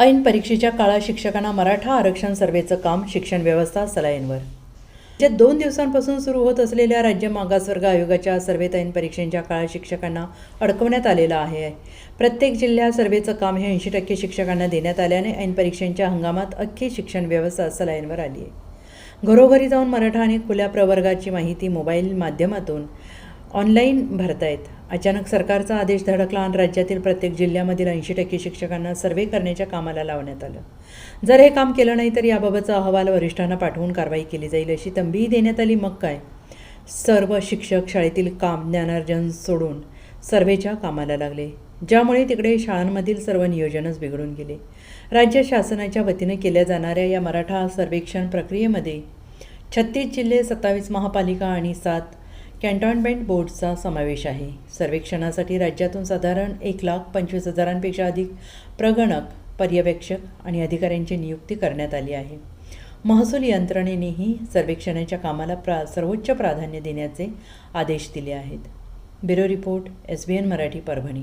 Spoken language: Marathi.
ऐन परीक्षेच्या काळात शिक्षकांना मराठा आरक्षण सर्वेचं काम शिक्षण व्यवस्था सलाईनवर जे दोन दिवसांपासून सुरू होत असलेल्या राज्य मागासवर्ग आयोगाच्या सर्वेत ऐन परीक्षेच्या काळात शिक्षकांना अडकवण्यात आलेलं आहे. प्रत्येक जिल्ह्यात सर्वेचं काम हे ऐंशी टक्के शिक्षकांना देण्यात आल्याने ऐन परीक्षेच्या हंगामात अख्खी शिक्षण व्यवस्था सलाईनवर आली आहे. घरोघरी जाऊन मराठा आणि खुल्या प्रवर्गाची माहिती मोबाईल माध्यमातून ऑनलाईन भरतायत. अचानक सरकारचा आदेश धडकला आणि राज्यातील प्रत्येक जिल्ह्यामधील ऐंशी टक्के शिक्षकांना सर्वे करण्याच्या कामाला लावण्यात आलं. जर हे काम केलं नाही तर याबाबतचा अहवाल वरिष्ठांना पाठवून कारवाई केली जाईल अशी तंबीही देण्यात आली. मग काय? सर्व शिक्षक शाळेतील काम ज्ञानार्जन सोडून सर्वेच्या कामाला लागले ज्यामुळे तिकडे शाळांमधील सर्व नियोजनच बिघडून गेले. राज्य शासनाच्या वतीने केल्या जाणाऱ्या या मराठा सर्वेक्षण प्रक्रियेमध्ये छत्तीस जिल्हे सत्तावीस महापालिका आणि सात कॅन्टॉनमेंट बोर्डचा समावेश आहे. सर्वेक्षणासाठी राज्यातून साधारण एक लाख पंचवीस हजारांपेक्षा अधिक प्रगणक पर्यवेक्षक आणि अधिकाऱ्यांची नियुक्ती करण्यात आली आहे. महसूल यंत्रणेनेही सर्वेक्षणाच्या कामाला प्रा सर्वोच्च प्राधान्य देण्याचे आदेश दिले आहेत. Bureau report S B N Marathi Parbhani.